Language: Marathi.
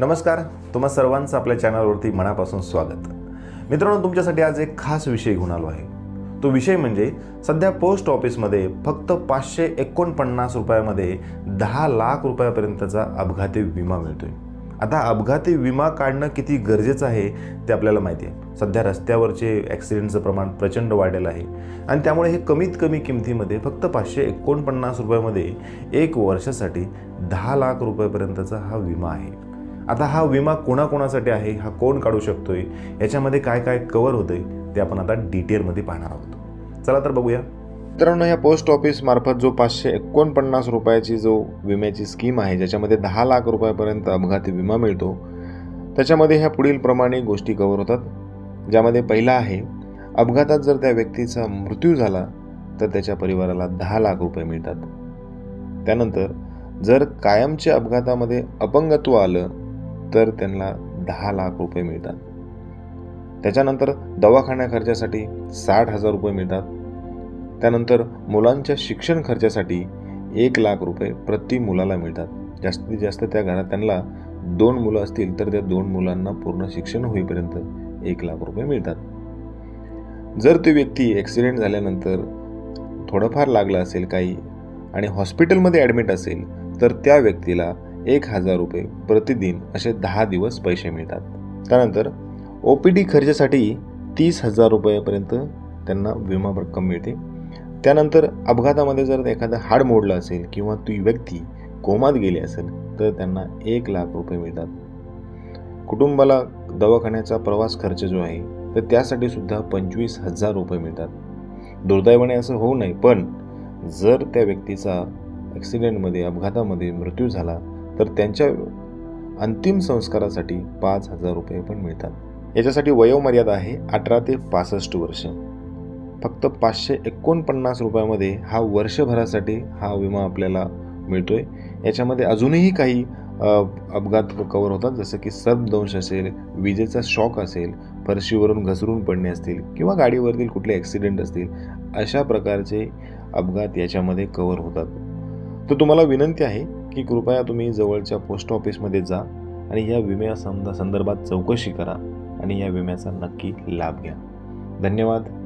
नमस्कार तुम्हा सर्वांचं आपल्या चॅनलवरती मनापासून स्वागत. मित्रांनो तुमच्यासाठी आज एक खास विषय घेऊन आलो आहे. तो विषय म्हणजे सध्या पोस्ट ऑफिसमध्ये फक्त पाचशे एकोणपन्नास रुपयामध्ये दहा लाख रुपयापर्यंतचा अपघाती विमा मिळतो आहे आता अपघाती विमा काढणं किती गरजेचं आहे ते आपल्याला माहिती आहे. सध्या रस्त्यावरचे ॲक्सिडेंटचं प्रमाण प्रचंड वाढलेलं आहे. आणि त्यामुळे हे कमीत कमी किमतीमध्ये फक्त पाचशे एकोणपन्नास रुपयामध्ये एक वर्षासाठी दहा लाख रुपयापर्यंतचा हा विमा आहे. आता हा विमा कोणाकोणासाठी आहे हा कोण काढू शकतो आहे याच्यामध्ये काय काय कवर आहे ते आपण आता डिटेलमध्ये पाहणार आहोत. चला तर बघूया. मित्रांनो ह्या पोस्ट ऑफिसमार्फत जो पाचशे एकोणपन्नास रुपयाची जो विम्याची स्कीम आहे ज्याच्यामध्ये दहा लाख रुपयापर्यंत अपघाती विमा मिळतो त्याच्यामध्ये ह्या पुढील प्रमाणे गोष्टी कवर होतात. ज्यामध्ये पहिला आहे अपघातात जर त्या व्यक्तीचा मृत्यू झाला तर त्याच्या परिवाराला दहा लाख रुपये मिळतात. त्यानंतर जर कायमच्या अपघातामध्ये अपंगत्व आलं तर त्यांना दहा लाख रुपये मिळतात. त्याच्यानंतर दवाखान्या खर्चासाठी साठ हजार रुपये मिळतात. त्यानंतर मुलांच्या शिक्षण खर्चासाठी एक लाख रुपये प्रति मुलाला मिळतात. जास्तीत जास्त त्या घरात त्यांना दोन मुलं असतील तर त्या दोन मुलांना पूर्ण शिक्षण होईपर्यंत एक लाख रुपये मिळतात. जर ती व्यक्ती ॲक्सिडेंट झाल्यानंतर थोडंफार लागलं असेल काही आणि हॉस्पिटलमध्ये ॲडमिट असेल तर त्या व्यक्तीला एक हजार रुपये प्रतिदिन असे दहा दिवस पैसे मिळतात. त्यानंतर ओ पी डी खर्चासाठी तीस हजार रुपयापर्यंत त्यांना विमा रक्कम मिळते. त्यानंतर अपघातामध्ये जर एखादं हाड मोडलं असेल किंवा ती व्यक्ती कोमात गेली असेल तर त्यांना एक लाख रुपये मिळतात. कुटुंबाला दवाखान्याचा प्रवास खर्च जो आहे तर त्यासाठी सुद्धा पंचवीस हजार रुपये मिळतात. दुर्दैवाने असं होऊ नये पण जर त्या व्यक्तीचा ॲक्सिडेंटमध्ये अपघातामध्ये मृत्यू झाला तर त्यांच्या अंतिम संस्कारासाठी पाच हजार रुपये पण मिळतात. याच्यासाठी वयोमर्यादा आहे अठरा ते पासष्ट वर्ष. फक्त पाचशे एकोणपन्नास रुपयामध्ये हा वर्षभरासाठी हा विमा आपल्याला मिळतोय. याच्यामध्ये अजूनही काही अपघात कवर होतात. जसं की सर्पदंश असेल विजेचा शॉक असेल फरशीवरून घसरून पडणे असतील किंवा गाडीवरील कुठले ॲक्सिडेंट असतील अशा प्रकारचे अपघात याच्यामध्ये कवर होतात. तर तुम्हाला विनंती आहे की कृपया तुम्ही जवळच्या पोस्ट ऑफिसमध्ये जा आणि या विम्या संद संदर्भात चौकशी करा आणि या विम्याचा नक्की लाभ घ्या. धन्यवाद.